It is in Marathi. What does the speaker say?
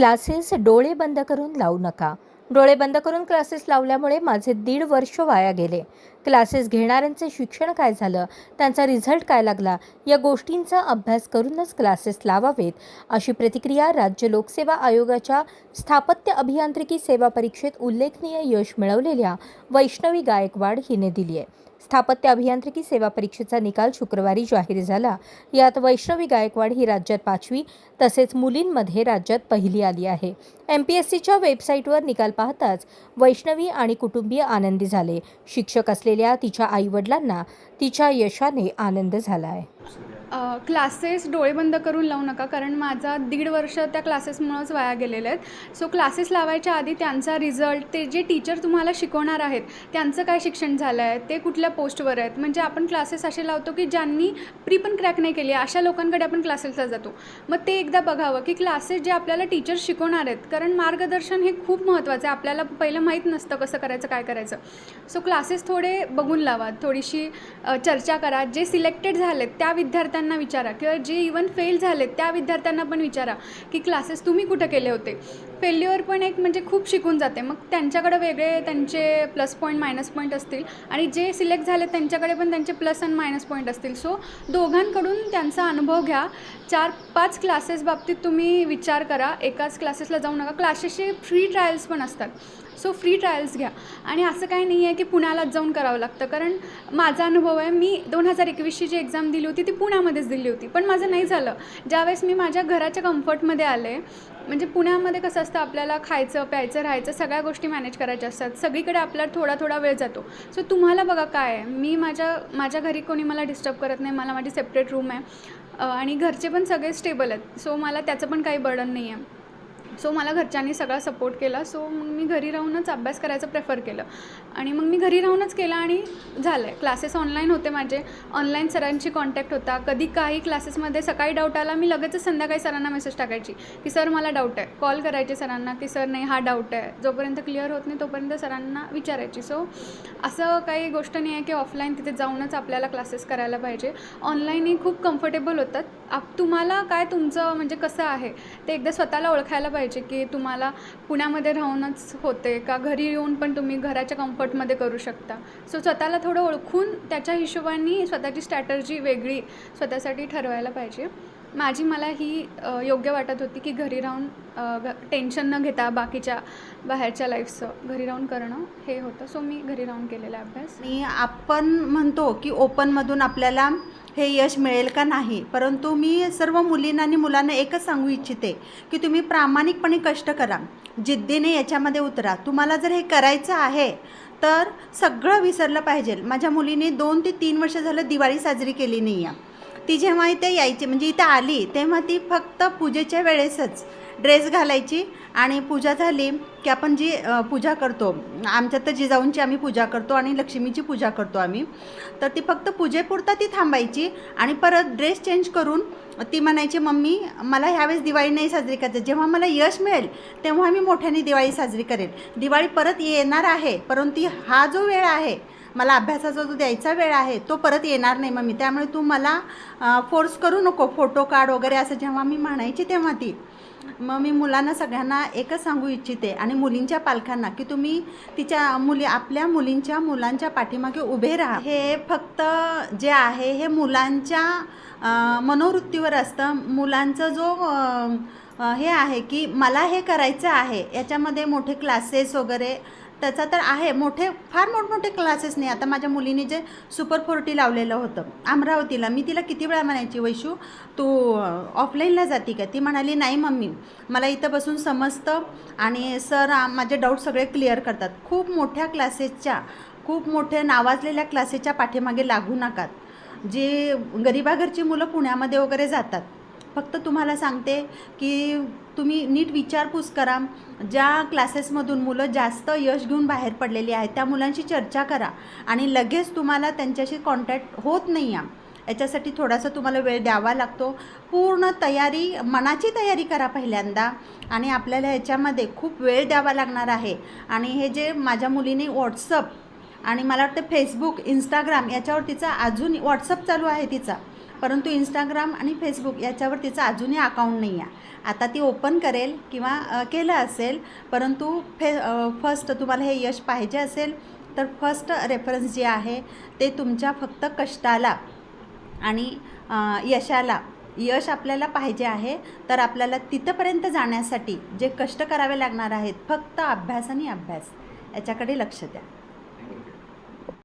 क्लासेस डोळे बंद करून लावू नका. डोळे बंद करून क्लासेस लावल्यामुळे माझे दीड वर्ष वाया गेले. क्लासेस घेणाऱ्यांचे शिक्षण काय झालं? त्यांचा रिझल्ट काय लागला? या गोष्टींचा अभ्यास करूनच क्लासेस लावावेत अशी प्रतिक्रिया राज्य लोकसेवा आयोगाच्या स्थापत्य अभियांत्रिकी सेवा परीक्षेत उल्लेखनीय यश मिळवलेल्या वैष्णवी गायकवाड हिने दिली आहे स्थापत्य अभियांत्रिकी सेवा परीक्षेचा निकाल शुक्रवारी जाहीर झाला. यात वैष्णवी गायकवाड ही राज्यात पाचवी तसेच मुलींमध्ये राज्यात पहिली आली आहे. एम पी एस सीच्या वेबसाईटवर निकाल पाहताच वैष्णवी आणि कुटुंबीय आनंदी झाले. शिक्षक असलेल्या तिच्या आईवडिलांना तिच्या यशाने आनंद झाला आहे क्लासेस डोळे बंद करून लावू नका कारण माझा दीड वर्ष त्या क्लासेसमुळंच वाया गेलेले आहेत. सो क्लासेस लावायच्या आधी त्यांचा रिझल्ट ते जे टीचर तुम्हाला शिकवणार आहेत त्यांचं काय शिक्षण झालं आहे ते कुठल्या पोस्टवर आहेत? म्हणजे आपण क्लासेस असे लावतो की ज्यांनी प्री पण क्रॅक नाही केली अशा लोकांकडे आपण क्लासेसला जातो. मग ते एकदा बघावं की क्लासेस जे आपल्याला टीचर शिकवणार आहेत कारण मार्गदर्शन हे खूप महत्त्वाचं आहे. आपल्याला पहिलं माहीत नसतं कसं करायचं काय करायचं. सो क्लासेस थोडे बघून लावा थोडीशी चर्चा करा. जे सिलेक्टेड झालेत त्या विद्यार्थ्यांना विचारा किंवा जे इवन फेल झालेत त्या विद्यार्थ्यांना पण विचारा की क्लासेस तुम्ही कुठं केले होते? फेल्युअर पण एक म्हणजे खूप शिकून जाते. मग त्यांच्याकडे वेगळे त्यांचे प्लस पॉईंट मायनस पॉईंट असतील आणि जे सिलेक्ट झाले त्यांच्याकडे पण त्यांचे प्लस आणि मायनस पॉईंट असतील. सो दोघांकडून त्यांचा अनुभव घ्या. चार पाच क्लासेस बाबतीत तुम्ही विचार करा. एकाच क्लासेसला जाऊ नका. क्लासेसचे फ्री ट्रायल्स पण असतात. सो फ्री ट्रायल्स घ्या. आणि असं काही नाही आहे की पुण्यालाच जाऊन करावं लागतं. कारण माझा अनुभव आहे मी दोन हजार एकवीसची जी एक्झाम दिली होती ती पुण्यामध्ये पुण्यामध्येच दिली होती. पण माझं नाही झालं. ज्यावेळेस मी माझ्या घराच्या कम्फर्टमध्ये आले म्हणजे पुण्यामध्ये कसं असतं आपल्याला खायचं प्यायचं राहायचं सगळ्या गोष्टी मॅनेज करायच्या असतात. सगळीकडे आपला थोडा थोडा वेळ जातो. सो तुम्हाला बघा काय आहे. मी माझ्या माझ्या घरी कोणी मला डिस्टर्ब करत नाही. मला माझी सेपरेट रूम आहे. आणि घरचे पण सगळे स्टेबल आहेत. सो मला त्याचं पण काही बर्डन नाही आहे सो मला घरच्यांनी सगळा सपोर्ट केला. सो मग मी घरी राहूनच अभ्यास करायचं प्रेफर केलं. आणि मग मी घरी राहूनच केलं आणि झालं आहे क्लासेस ऑनलाईन होते माझे. ऑनलाईन सरांशी कॉन्टॅक्ट होता. कधी काही क्लासेसमध्ये सकाळी डाऊट आला मी लगेचच संध्याकाळी सरांना मेसेज टाकायची की सर मला डाऊट आहे. कॉल करायचे सरांना की सर नाही हा डाऊट आहे. जोपर्यंत क्लिअर होत नाही तोपर्यंत सरांना विचारायची. सो असं काही गोष्ट नाही आहे की ऑफलाईन तिथे जाऊनच आपल्याला क्लासेस करायला पाहिजे. ऑनलाईनही खूप कम्फर्टेबल होतात. आप तुम्हाला काय तुमचं म्हणजे कसं आहे? ते एकदा स्वतःला ओळखायला पाहिजे. की तुम्हाला पुण्यामध्ये राहूनच होते का? घरी येऊन पण तुम्ही घराच्या कम्फर्टमध्ये करू शकता. सो स्वतःला थोडं ओळखून त्याच्या हिशोबाने स्वतःची स्ट्रॅटर्जी वेगळी स्वतःसाठी ठरवायला पाहिजे. माझी मला ही योग्य वाटत होती की घरी राहून टेन्शन न घेता बाकीच्या बाहेरच्या लाईफचं घरी राहून करणं हे होतं. सो मी घरी राहून केलेला अभ्यास. आणि आपण म्हणतो की ओपनमधून आपल्याला हे यश मिळेल का नाही? परंतु मी सर्व मुलींना आणि मुलांना एकच सांगू इच्छिते की तुम्ही प्रामाणिकपणे कष्ट करा. जिद्दीने याच्यामध्ये उतरा. तुम्हाला जर हे करायचं आहे तर सगळं विसरलं पाहिजे. माझ्या मुलीने दोन ते तीन वर्ष झालं दिवाळी साजरी केली नाही आहे ती जेव्हा इथे यायची म्हणजे इथे आली तेव्हा ती फक्त पूजेच्या वेळेसच ड्रेस घालायची आणि पूजा झाली की आपण जी पूजा करतो. आमच्यात तर जिजाऊंची आम्ही पूजा करतो आणि लक्ष्मीची पूजा करतो आम्ही. तर ती फक्त पूजेपुरता ती थांबायची आणि परत ड्रेस चेंज करून ती म्हणायची मम्मी मला ह्यावेळेस दिवाळी नाही साजरी करायची. जेव्हा मला यश मिळेल तेव्हा मी मोठ्याने दिवाळी साजरी करेन. दिवाळी परत येणार आहे परंतु हा जो वेळ आहे मला अभ्यासाचा जो द्यायचा वेळ आहे तो परत येणार नाही मग मी त्यामुळे तू मला फोर्स करू नको फोटो काढ वगैरे असं जेव्हा मी म्हणायची तेव्हा ती. मग मी मुलांना सगळ्यांना एकच सांगू इच्छिते आणि मुलींच्या पालकांना की तुम्ही तिच्या मुली आपल्या मुलींच्या मुलांच्या पाठीमागे उभे राहा. हे फक्त जे आहे हे मुलांच्या मनोवृत्तीवर असतं. मुलांचं जो हे आहे की मला हे करायचं आहे याच्यामध्ये मोठे क्लासेस वगैरे त्याचा तर आहे. मोठे फार मोठमोठे क्लासेस नाही. आता माझ्या मुलीने जे सुपर फोर्टी लावलेलं होतं अमरावतीला मी तिला किती वेळा म्हणायची वैशू तू ऑफलाईनला जाती का? ती म्हणाली नाही मम्मी. मला इथं बसून समजतं आणि सर माझे डाऊट सगळे क्लिअर करतात. खूप मोठ्या क्लासेसच्या खूप मोठ्या नावाजलेल्या क्लासेसच्या पाठीमागे लागू नकात. जे गरिबाघरची मुलं पुण्यामध्ये वगैरे जातात फक्त तुम्हाला सांगते की तुम्ही नीट विचारपूस करा. ज्या क्लासेसमधून मुलं जास्त यश घेऊन बाहेर पडलेली आहेत त्या मुलांशी चर्चा करा आणि लगेच तुम्हाला त्यांच्याशी कॉन्टॅक्ट होत नाही आहे याच्यासाठी थोडासा तुम्हाला वेळ द्यावा लागतो. पूर्ण तयारी मनाची तयारी करा पहिल्यांदा आणि आपल्याला ह्याच्यामध्ये खूप वेळ द्यावा लागणार आहे. आणि हे जे माझ्या मुलीने व्हॉट्सअप आणि मला वाटतं फेसबुक इंस्टाग्राम याच्यावर तिचा अजून व्हॉट्सअप चालू आहे तिचा. परंतु इंस्टाग्राम आणि फेसबुक याच्यावर तिचं अजूनही अकाउंट नाही आहे आता ती ओपन करेल किंवा केलं असेल परंतु फे फर्स्ट तुम्हाला हे यश पाहिजे असेल तर फर्स्ट रेफरन्स जे आहे ते तुमच्या फक्त कष्टाला आणि यशाला यश आपल्याला पाहिजे आहे तर आपल्याला तिथंपर्यंत जाण्यासाठी जे कष्ट करावे लागणार आहेत फक्त अभ्यास आणि अभ्यास. याच्याकडे लक्ष द्या.